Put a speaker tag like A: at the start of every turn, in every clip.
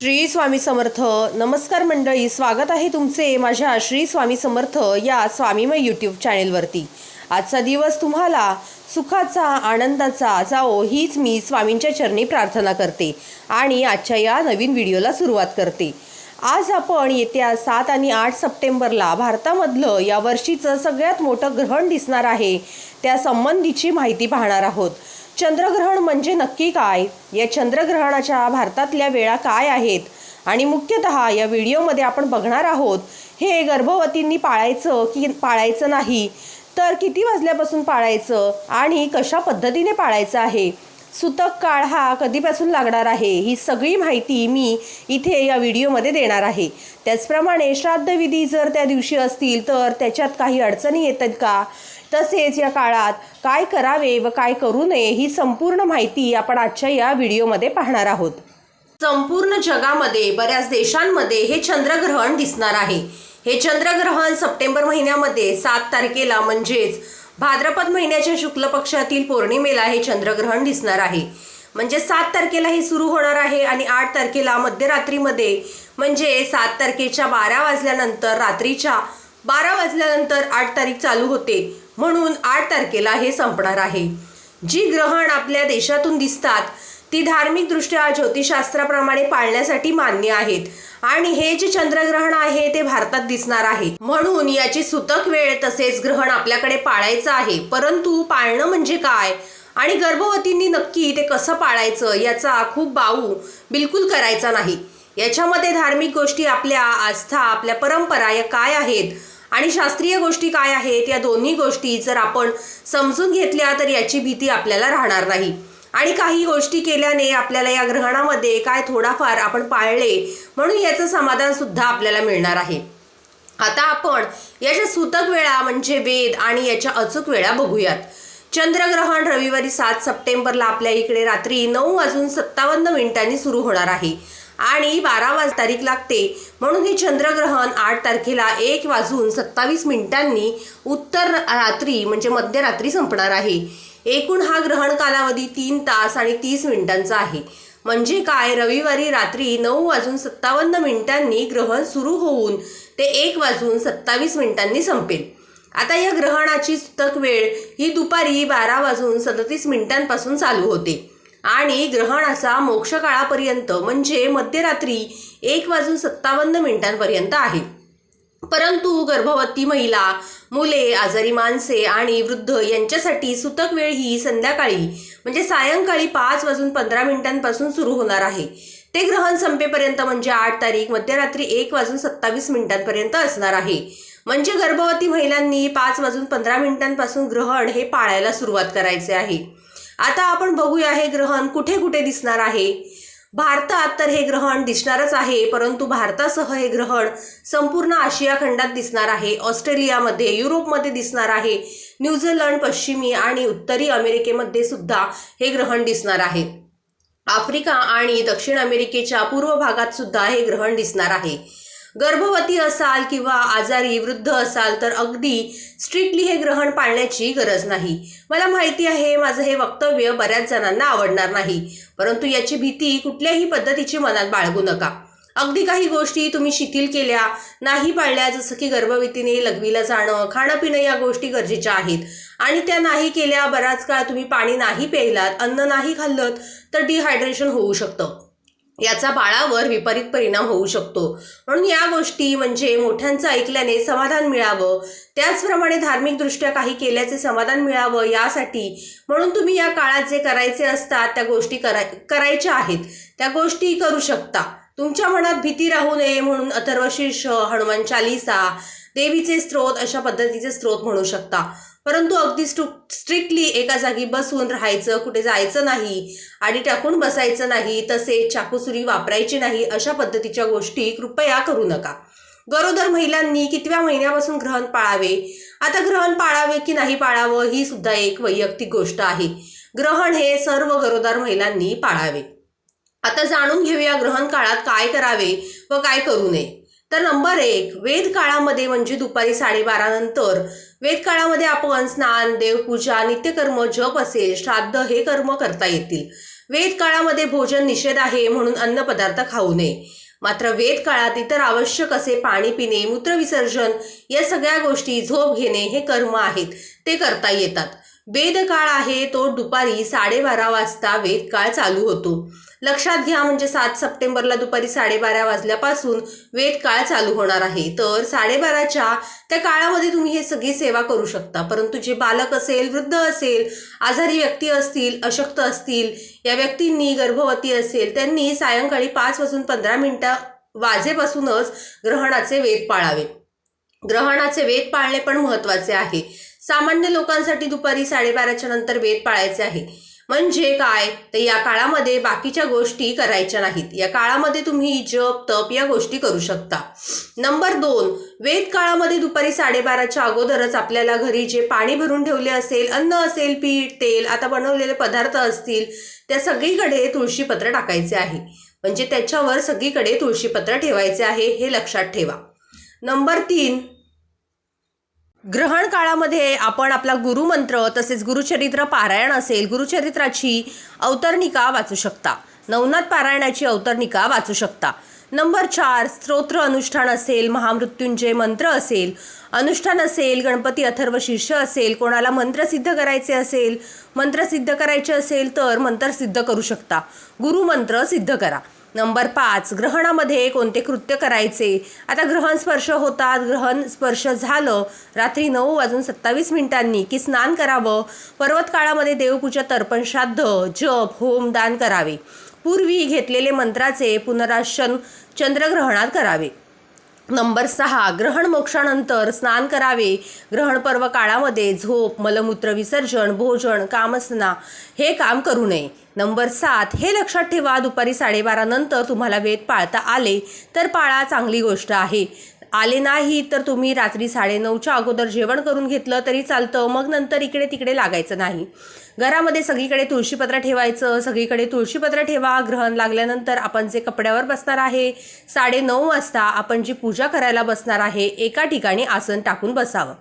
A: श्री स्वामी समर्थ नमस्कार मंडळी स्वागत आहे तुमचे माझ्या श्री स्वामी समर्थ या स्वामीमय यूट्यूब चॅनेलवरती आजचा दिवस तुम्हाला सुखाचा आनंदाचा जाओ हीच मी स्वामींच्या चरणी प्रार्थना करते आणि आजच्या या नवीन व्हिडिओला सुरुवात करते. आज आपण येत्या सात आणि आठ सप्टेंबरला भारतामधलं या वर्षीचं सगळ्यात मोठं ग्रहण दिसणार आहे त्या संबंधीची माहिती पाहणार आहोत. चंद्रग्रहण म्हणजे नक्की काय? या चंद्रग्रहणाच्या भारतातल्या वेळा काय आहेत? आणि मुख्यतः या व्हिडिओमध्ये आपण बघणार आहोत हे गर्भवतींनी पाळायचं की पाळायचं नाही? तर किती वाजल्यापासून पाळायचं आणि कशा पद्धतीने पाळायचं आहे? सुतक काळ हा कधीपासून लागणार आहे? ही सगळी माहिती मी इथे या व्हिडिओमध्ये देणार आहे. त्याचप्रमाणे श्राद्धविधी जर त्या दिवशी असतील तर त्याच्यात काही अडचणी येतात का? तसेच या काळात काय करावे व काय करू नये ही संपूर्ण माहिती आपण आजच्या या व्हिडिओमध्ये पाहणार आहोत. संपूर्ण जगामध्ये बऱ्याच देशांमध्ये हे चंद्रग्रहण दिसणार आहे. हे चंद्रग्रहण सप्टेंबर महिन्यामध्ये सात तारखेला म्हणजेच भाद्रपद महिन्याच्या शुक्ल पक्षातील पौर्णिमेला हे चंद्रग्रहण दिसणार आहे. म्हणजे सात तारखेला हे सुरू होणार आहे आणि आठ तारखेला मध्यरात्रीमध्ये म्हणजे सात तारखेच्या बारा वाजल्यानंतर रात्रीच्या बारा वाजल्यानंतर आठ तारीख चालू होते. म्हणून आठ तारखेला हे संपणार आहे. जी ग्रहण आपल्या देशातून दिसतात ती धार्मिकदृष्ट्या ज्योतिषशास्त्राप्रमाणे पाळण्यासाठी मान्य आहेत. आणि हे जे चंद्रग्रहण आहे ते भारतात दिसणार आहे. म्हणून याची सुतक वेळ तसेच ग्रहण आपल्याकडे पाळायचं आहे. परंतु पाळणं म्हणजे काय? आणि गर्भवतींनी नक्की ते कसं पाळायचं याचा खूप बाऊ बिलकुल करायचा नाही. याच्यामध्ये धार्मिक गोष्टी आपल्या आस्था आपल्या परंपरा या काय आहेत? आणि शास्त्रीय गोष्टी काय आहेत? या दोन्ही गोष्टी जर आपण समजून घेतल्या तर याची भीती आपल्याला राहणार नाही. आणि काही गोष्टी केल्याने आपल्याला या ग्रहणामध्ये काय थोडाफार आपण पाळले म्हणून याचं समाधान सुद्धा आपल्याला मिळणार आहे. आता आपण याच्या सूतक वेळा म्हणजे वेद आणि याच्या अचूक वेळा बघूयात. चंद्रग्रहण रविवारी सात सप्टेंबरला आपल्या इकडे रात्री नऊ वाजून सत्तावन्न मिनिटांनी सुरू होणार आहे. आणि बारा वाज तारीख लागते. म्हणून हे चंद्रग्रहण आठ तारखेला एक वाजून सत्तावीस मिनिटांनी उत्तर रात्री म्हणजे मध्यरात्री संपणार आहे. एकूण हा ग्रहण कालावधी तीन तास आणि तीस मिनिटांचा आहे. म्हणजे काय? रविवारी रात्री नऊ वाजून सत्तावन्न मिनिटांनी ग्रहण सुरू होऊन ते एक वाजून सत्तावीस मिनिटांनी संपेल. आता या ग्रहणाची सुतक वेळ ही दुपारी बारा वाजून सदतीस मिनिटांपासून चालू होते. आणि ग्रहणाचा मोक्ष काळापर्यंत म्हणजे मध्यरात्री एक वाजून सत्तावन्न मिनिटांपर्यंत आहे. परंतु गर्भवती महिला मुले आजारी माणसे आणि वृद्ध यांच्यासाठी सुतक वेळ ही संध्याकाळी म्हणजे सायंकाळी पाच वाजून पंधरा मिनिटांपासून सुरू होणार आहे. ते ग्रहण संपेपर्यंत म्हणजे आठ तारीख मध्यरात्री एक वाजून सत्तावीस मिनिटांपर्यंत असणार आहे. म्हणजे गर्भवती महिलांनी पाच वाजून पंधरा मिनिटांपासून ग्रहण हे पाळायला सुरुवात करायचे आहे. आता आपण बघूया हे ग्रहण कुठे कुठे दिसणार आहे. भारतात तर हे ग्रहण दिसणारच आहे परंतु भारतासह हे ग्रहण संपूर्ण आशिया खंडात दिसणार आहे. ऑस्ट्रेलियामध्ये युरोपमध्ये दिसणार आहे. न्यूझीलंड पश्चिमी आणि उत्तरी अमेरिकेमध्ये सुद्धा हे ग्रहण दिसणार आहे. आफ्रिका आणि दक्षिण अमेरिकेच्या पूर्व भागात सुद्धा हे ग्रहण दिसणार आहे. गर्भवती असाल किंवा आजारी वृद्ध असाल तर अगदी स्ट्रिक्टली हे ग्रहण पाळण्याची गरज नाही. मला माहिती आहे माझं हे वक्तव्य बऱ्याच जणांना आवडणार नाही. परंतु याची भीती कुठल्याही पद्धतीची मनात बाळगू नका. अगदी काही गोष्टी तुम्ही शिथिल केल्या नाही पाळल्या जसं की गर्भवतीने लघवीला जाणं खाणं पिणं या गोष्टी गरजेच्या आहेत. आणि त्या नाही केल्या बराच काळ तुम्ही पाणी नाही प्यायलात अन्न नाही खाल्लं तर डिहायड्रेशन होऊ शकतं. याचा बाळावर विपरीत परिणाम होऊ शकतो. म्हणून या गोष्टी म्हणजे मोठ्यांचं ऐकल्याने समाधान मिळावं. त्याचप्रमाणे धार्मिकदृष्ट्या काही केल्याचे समाधान मिळावं यासाठी म्हणून तुम्ही या काळात जे करायचे असतात त्या गोष्टी कराय करायच्या आहेत. त्या गोष्टी करू शकता. तुमच्या मनात भीती राहू नये म्हणून अथर्वशीर्ष हनुमान चालिसा देवीचे स्त्रोत अशा पद्धतीचे स्त्रोत म्हणू शकता. परंतु अगदी स्टु स्ट्रिक्टली एका जागी बसून राहायचं कुठे जायचं नाही आणि टाकून बसायचं नाही तसेच चाकूसुरी वापरायची नाही अशा पद्धतीच्या गोष्टी कृपया करू नका. गरोदर महिलांनी कितव्या महिन्यापासून ग्रहण पाळावे? आता ग्रहण पाळावे की नाही पाळावं ही सुद्धा एक वैयक्तिक गोष्ट आहे. ग्रहण हे सर्व गरोदर महिलांनी पाळावे. आता जाणून घेऊया ग्रहण काळात काय करावे व काय करू नये. तर नंबर एक वेद काळामध्ये म्हणजे दुपारी साडेबारानंतर वेद काळामध्ये आपण स्नान देवपूजा नित्यकर्म जप असेल श्राद्ध हे कर्म करता येतील. वेद काळामध्ये भोजन निषेध आहे म्हणून अन्नपदार्थ खाऊ नये. मात्र वेद काळात इतर आवश्यक असे पाणी पिणे मूत्रविसर्जन या सगळ्या गोष्टी झोप घेणे हे कर्म आहेत ते करता येतात. वेदकाळ आहे तो दुपारी साडेबारा वाजता वेदकाळ चालू होतो. लक्षात घ्या म्हणजे सात सप्टेंबरला दुपारी साडेबारा वाजल्यापासून वेदकाळ चालू होणार आहे. तर साडेबाराच्या त्या काळामध्ये तुम्ही हे सगळी सेवा करू शकता. परंतु जे बालक असेल वृद्ध असेल आजारी व्यक्ती असतील अशक्त असतील या व्यक्तींनी गर्भवती असेल त्यांनी सायंकाळी पाच वाजून पंधरा मिनिटं वाजेपासूनच ग्रहणाचे वेध पाळावे. ग्रहणाचे वेध पाळणे पण महत्त्वाचे आहे. सामान्य लोकांसाठी दुपारी साडेबाराच्या नंतर वेद पाळायचे आहे. म्हणजे काय? तर या काळामध्ये बाकीच्या गोष्टी करायच्या नाहीत. या काळामध्ये तुम्ही जप तप या गोष्टी करू शकता. नंबर दोन वेद काळामध्ये दुपारी साडेबाराच्या अगोदरच आपल्याला घरी जे पाणी भरून ठेवले असेल अन्न असेल पीठ तेल आता बनवलेले पदार्थ असतील त्या सगळीकडे तुळशीपत्र टाकायचे आहे. म्हणजे त्याच्यावर सगळीकडे तुळशीपत्र ठेवायचे आहे हे लक्षात ठेवा. नंबर तीन ग्रहण काळामध्ये आपण आपला गुरुमंत्र तसेच गुरुचरित्र पारायण असेल गुरुचरित्राची अवतरणिका वाचू शकता. नवनाथ पारायणाची अवतरणिका वाचू शकता. नंबर चार स्तोत्र अनुष्ठान असेल महामृत्युंजय मंत्र असेल अनुष्ठान असेल गणपती अथर्व शिष्य असेल कोणाला मंत्र सिद्ध करायचे असेल मंत्र सिद्ध करायचे असेल तर मंत्र सिद्ध करू शकता. गुरुमंत्र सिद्ध करा. नंबर पाच ग्रहणामध्ये कोणते कृत्य करायचे? आता ग्रहण स्पर्श होतात ग्रहण स्पर्श झालं रात्री नऊ वाजून सत्तावीस मिनिटांनी की स्नान करावं? पर्वत काळामध्ये देवपूजा तर्पण श्राद्ध जप होम दान करावे. पूर्वी घेतलेले मंत्राचे पुनराशन चंद्रग्रहणात करावे. नंबर सहा ग्रहण मोक्षानंतर स्नान करावे. ग्रहण पर्व काळामध्ये झोप मलमूत्र विसर्जन भोजन कामसना हे काम करू नये. नंबर सात. हे लक्षात ठेवा दुपारी साडेबारा नंतर तुम्हाला वेद पाळता आले तर पाळा चांगली गोष्ट आहे. आले नाही तर तुम्ही रात्री साडेनऊच्या अगोदर जेवण करून घेतलं तरी चालतं मग नंतर इकडे तिकडे लागायचं नाही. घरामध्ये सगळीकडे तुळशीपत्र ठेवायचं सगळीकडे तुळशीपत्र ठेवा. ग्रहण लागल्यानंतर आपण जे कपड्यावर बसणार आहे साडे नऊ वाजता आपण जी पूजा करायला बसणार आहे एका ठिकाणी आसन टाकून बसावं.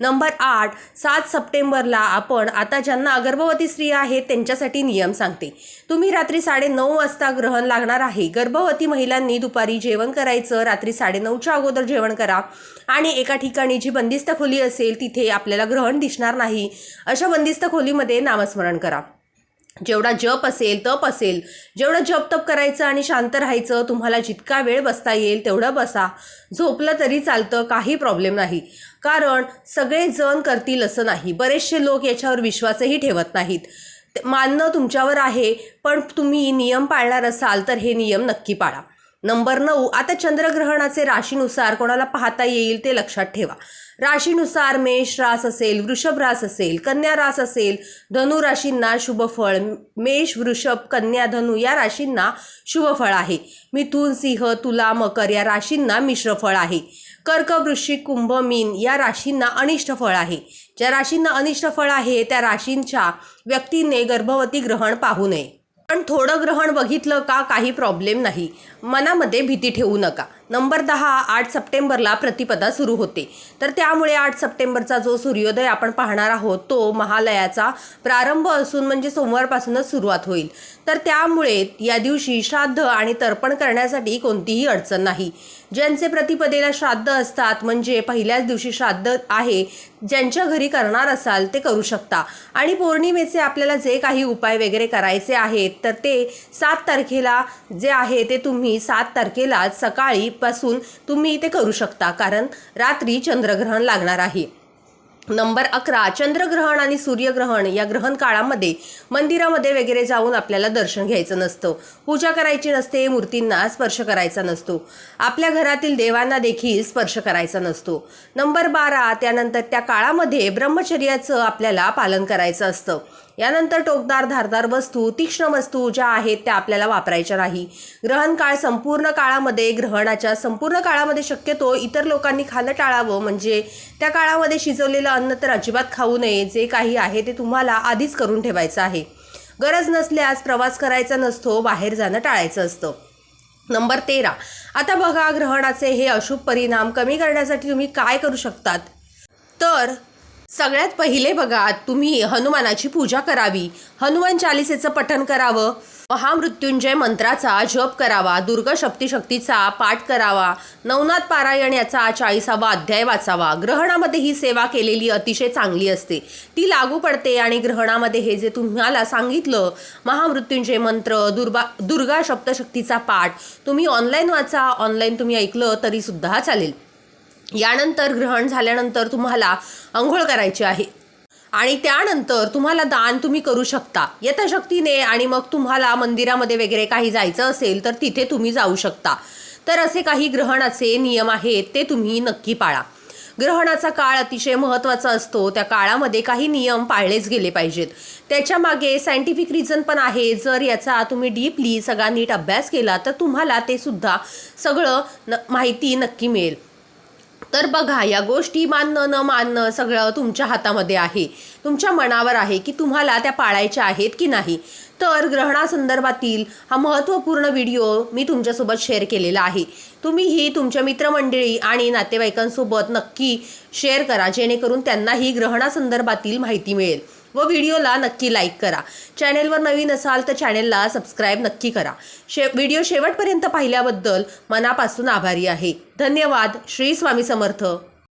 A: नंबर आठ सात सप्टेंबरला आपण आता ज्यांना गर्भवती स्त्रिया आहेत त्यांच्यासाठी नियम सांगते. तुम्ही रात्री साडे नऊ वाजता ग्रहण लागणार आहे. गर्भवती महिलांनी दुपारी जेवण करायचं रात्री साडेनऊच्या अगोदर जेवण करा आणि एका ठिकाणी जी बंदिस्त खोली असेल तिथे आपल्याला ग्रहण दिसणार नाही. अशा बंदिस्त खोलीमध्ये नामस्मरण करा. जेवढा जप असेल तप असेल जेवढं जप तप करायचं आणि शांत राहायचं तुम्हाला जितका वेळ बसता येईल तेवढं बसा. झोपलं तरी चालतं काही प्रॉब्लेम नाही. कारण सगळे जण करतील असं नाही. बरेचसे लोक याच्यावर विश्वासही ठेवत नाहीत. मानणं तुमच्यावर आहे पण तुम्ही नियम पाळणार असाल तर हे नियम नक्की पाळा. नंबर नऊ. आता चंद्रग्रहणाचे राशीनुसार कोणाला पाहता येईल ते लक्षात ठेवा. राशीनुसार मेष रास असेल वृषभ रास असेल कन्या रास असेल धनु राशींना शुभफळ. मेष वृषभ कन्या धनु या राशींना शुभफळ आहे. मिथुन सिंह तुला मकर या राशींना मिश्र फळ आहे. कर्क वृश्चिक कुंभ मीन या राशींना अनिष्ट फळ आहे. ज्या राशींना अनिष्ट फळ आहे त्या राशींच्या व्यक्तीने गर्भवती ग्रहण पाहू नये. पण थोडं ग्रहण बघितलं का काही प्रॉब्लेम नाही. मनामध्ये भीती ठेवू नका. नंबर दहा आठ सप्टेंबरला प्रतिपदा सुरू होते. तर त्यामुळे आठ सप्टेंबरचा जो सूर्योदय आपण पाहणार आहोत तो महालयाचा प्रारंभ असून म्हणजे सोमवारपासूनच सुरुवात होईल. तर त्यामुळे या दिवशी श्राद्ध आणि तर्पण करण्यासाठी कोणतीही अडचण नाही. ज्यांचे प्रतिपदेला श्राद्ध असतात म्हणजे पहिल्याच दिवशी श्राद्ध आहे ज्यांच्या घरी करणार असाल ते करू शकता. आणि पौर्णिमेचे आपल्याला जे काही उपाय वगैरे करायचे आहेत तर ते सात तारखेला जे आहे ते तुम्ही सात तारखेला सकाळीपासून तुम्ही ते करू शकता कारण रात्री चंद्रग्रहण लागणार आहे. नंबर अकरा चंद्रग्रहण आणि सूर्यग्रहण या ग्रहण काळामध्ये मंदिरामध्ये वगैरे जाऊन आपल्याला दर्शन घ्यायचं नसतं. पूजा करायची नसते मूर्तींना स्पर्श करायचा नसतो. आपल्या घरातील देवांना देखील स्पर्श करायचा नसतो. नंबर बारा त्यानंतर त्या काळामध्ये ब्रह्मचर्याचं आपल्याला पालन करायचं असतं. यानंतर टोकदार धारदार वस्तू तीक्ष्ण वस्तू ज्या आहेत त्या आपल्याला वापरायच्या नाही. ग्रहण काळ संपूर्ण काळामध्ये ग्रहणाच्या संपूर्ण काळामध्ये शक्यतो इतर लोकांनी खाणं टाळावं. म्हणजे त्या काळामध्ये शिजवलेलं अन्न तर अजिबात खाऊ नये. जे काही आहे ते तुम्हाला आधीच करून ठेवायचं आहे. गरज नसल्यास प्रवास करायचा नसतो बाहेर जाणं टाळायचं असतं. नंबर तेरा. आता बघा ग्रहणाचे हे अशुभ परिणाम कमी करण्यासाठी तुम्ही काय करू शकतात? तर सगळ्यात पहिले बघा तुम्ही हनुमानाची पूजा करावी. हनुमान चालिसेचं पठण करावं. महामृत्युंजय मंत्राचा जप करावा. दुर्गा शक्ती शक्तीचा पाठ करावा. नवनाथ पारायण याचा चाळीसावा अध्याय वाचावा. ग्रहणामध्ये ही सेवा केलेली अतिशय चांगली असते. ती लागू पडते आणि ग्रहणामध्ये हे जे तुम्हाला सांगितलं महामृत्युंजय मंत्र दुर्बा दुर्गा सप्तशक्तीचा पाठ तुम्ही ऑनलाईन वाचा. ऑनलाईन तुम्ही ऐकलं तरीसुद्धा चालेल. यानंतर ग्रहण झाल्यानंतर तुम्हाला आंघोळ करायची आहे. आणि त्यानंतर तुम्हाला दान तुम्ही करू शकता. यथाशक्तीने आणि मग तुम्हाला मंदिरामध्ये वगैरे काही जायचं असेल तर तिथे तुम्ही जाऊ शकता. तर असे काही ग्रहणाचे नियम आहेत ते तुम्ही नक्की पाळा. ग्रहणाचा काळ अतिशय महत्त्वाचा असतो. त्या काळामध्ये काही नियम पाळलेच गेले पाहिजेत. त्याच्यामागे सायंटिफिक रिझन पण आहे. जर याचा तुम्ही डीपली सगळा नीट अभ्यास केला तर तुम्हाला ते सुद्धा सगळं न माहिती नक्की मिळेल. तर बघा या गोष्टी मानणं न मानणं सगळं तुमच्या हातामध्ये आहे. तुमच्या मनावर आहे की तुम्हाला त्या पाळायच्या आहेत की नाही. तर ग्रहणासंदर्भातील हा महत्त्वपूर्ण व्हिडिओ मी तुमच्यासोबत शेअर केलेला आहे. तुम्हीही तुमच्या मित्रमंडळी आणि नातेवाईकांसोबत नक्की शेअर करा जेणेकरून त्यांनाही ग्रहणासंदर्भातील माहिती मिळेल. व व्हिडिओला नक्की लाईक करा. चॅनेलवर नवीन असाल तर चॅनेलला सबस्क्राईब नक्की करा. शे व्हिडिओ शेवटपर्यंत पाहिल्याबद्दल मनापासून आभारी आहे. धन्यवाद. श्री स्वामी समर्थ.